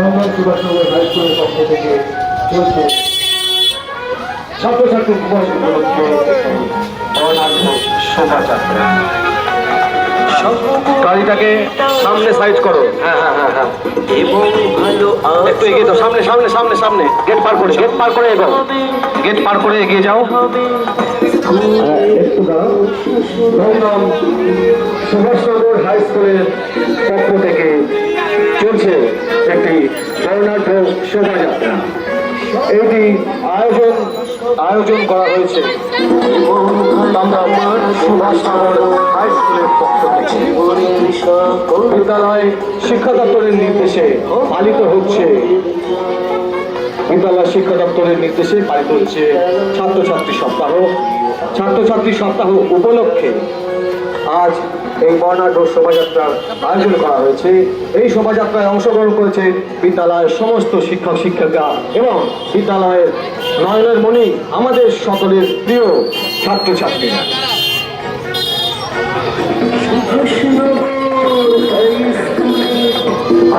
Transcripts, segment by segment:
আয়োজন সুভাষনগর হাই স্কুলের পক্ষ থেকে চলছে। ছাত্রছাত্রী দিবস উপলক্ষে শোভাযাত্রা গাড়িটাকে সামনে সাইড করো। হ্যাঁ হ্যাঁ হ্যাঁ হ্যাঁ এবং ভালো একটু এগিয়ে যাও। সামনে সামনে সামনে সামনে। গেট পার করে গেট পার করে এগো গেট পার করে এগিয়ে যাও। দমদম সুভাষনগর হাই স্কুলের পক্ষ থেকে চলছে একটি বর্ণাঢ্য শোভাযাত্রা। এটি আয়োজন আয়োজন করা হয়েছে। হাই স্কুলের পক্ষ থেকে। বিদ্যালয় শিক্ষা দপ্তরের নির্দেশে পালিত হচ্ছে। বিদ্যালয় শিক্ষা দপ্তরের নির্দেশে পালিত হচ্ছে ছাত্রছাত্রী সপ্তাহ। ছাত্রছাত্রী সপ্তাহ উপলক্ষে আজ এই বর্ণাঢ্য শোভাযাত্রার আয়োজন করা হয়েছে। এই শোভাযাত্রায় অংশগ্রহণ করেছে বিদ্যালয়ের সমস্ত শিক্ষক, শিক্ষিকা এবং বিদ্যালয়ের নয়নের মণি, আমাদের সকলের প্রিয় ছাত্রছাত্রীরা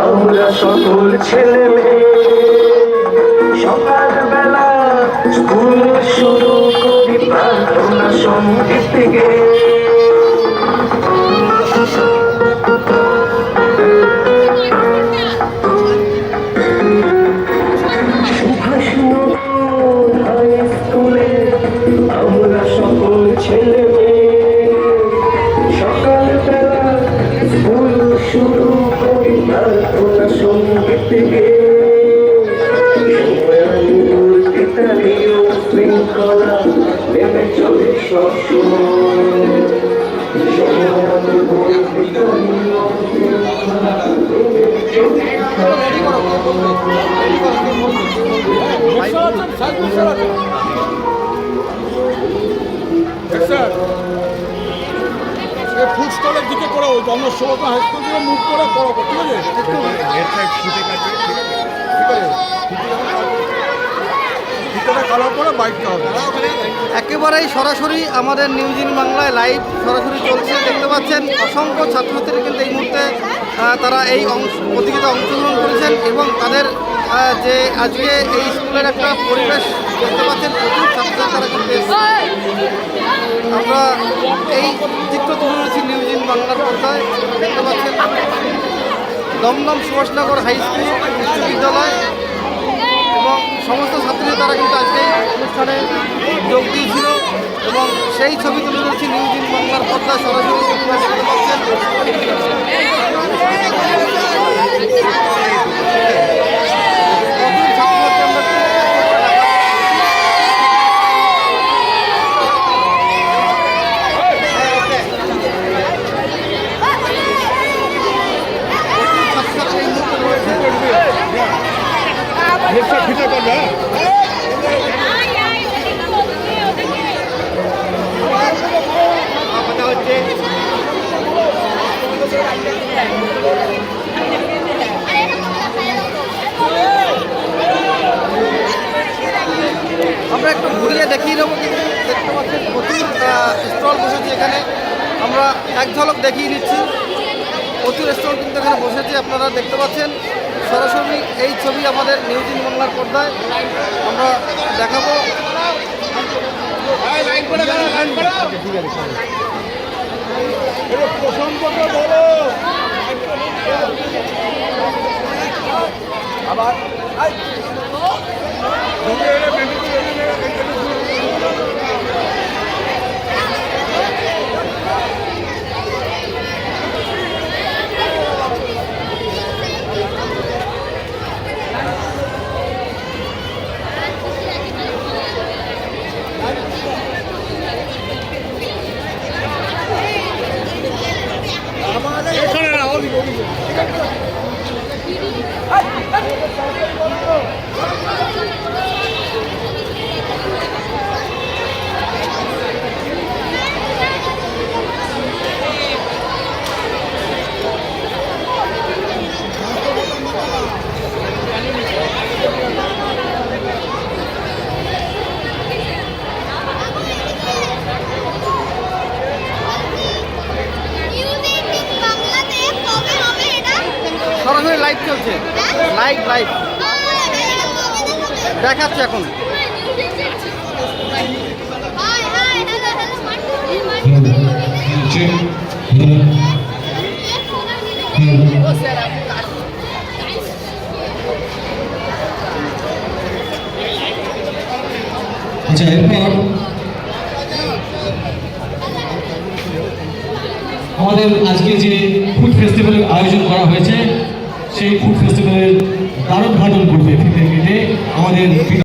আমরা সকল ছেলে মেয়ে সকালবেলা স্কুল শুরু করি প্রার্থনা সংগীত থেকে শৃঙ্খলা নেমে চলে ফুড স্টলের দিকে করো জন্মসভা হাই স্কুল থেকে মুখ করে করো ঠিক আছে আছে করে বাইকটা হবে একেবারেই সরাসরি আমাদের নিউজ ইন বাংলায় লাইভ সরাসরি চলছে, দেখতে পাচ্ছেন অসংখ্য ছাত্রছাত্রীরা কিন্তু এই মুহূর্তে তারা এই অংশ প্রতিযোগিতা অংশগ্রহণ করেছেন এবং তাদের যে আজকে এই স্কুলের একটা পরিবেশ, দেখতে পাচ্ছেন প্রচুর ছাত্রছাত্রীরা কিন্তু। আমরা এই চিত্র তুলে ধরেছি নিউজ ইন বাংলার পর্দায়, দেখতে পাচ্ছেন দমদম সুভাষনগর হাই স্কুল উচ্চ বিদ্যালয় এবং সমস্ত ছাত্রীরা তারা কিন্তু আজকে অনুষ্ঠানে যোগ দিয়েছিল এবং সেই ছবি তুলে ধরছি নিউজ ইন বাংলার পদ্মা সরাসরি দেখতে প্রচুর ছাত্রছাত্রী আমরা প্রচুর ছাত্রছাত্রী এই মুহূর্তে রয়েছে হ্যাঁ। আমরা একটু ঘুরিয়ে দেখিয়ে দেবো দেখতে পাচ্ছেন প্রচুর স্টল বসেছে এখানে। আমরা এক ঝলক দেখিয়ে নিচ্ছি। প্রচুর স্টল কিন্তু এখানে বসেছে, আপনারা দেখতে পাচ্ছেন। সরাসরি এই ছবি আমাদের নিউজ ইন বাংলার পর্দায়। আমরা দেখাবো। আবার লাইভ চলছে। লাইভ লাইভ দেখাচ্ছে এখন। আমাদের আজকে যে ফুড ফেস্টিভ্যালের আয়োজন করা হয়েছে সেই ফুড ফেস্টিভ্যালের দারুণ দ্বারোদ্ঘাটন করবে ফিতে কেটে আমাদের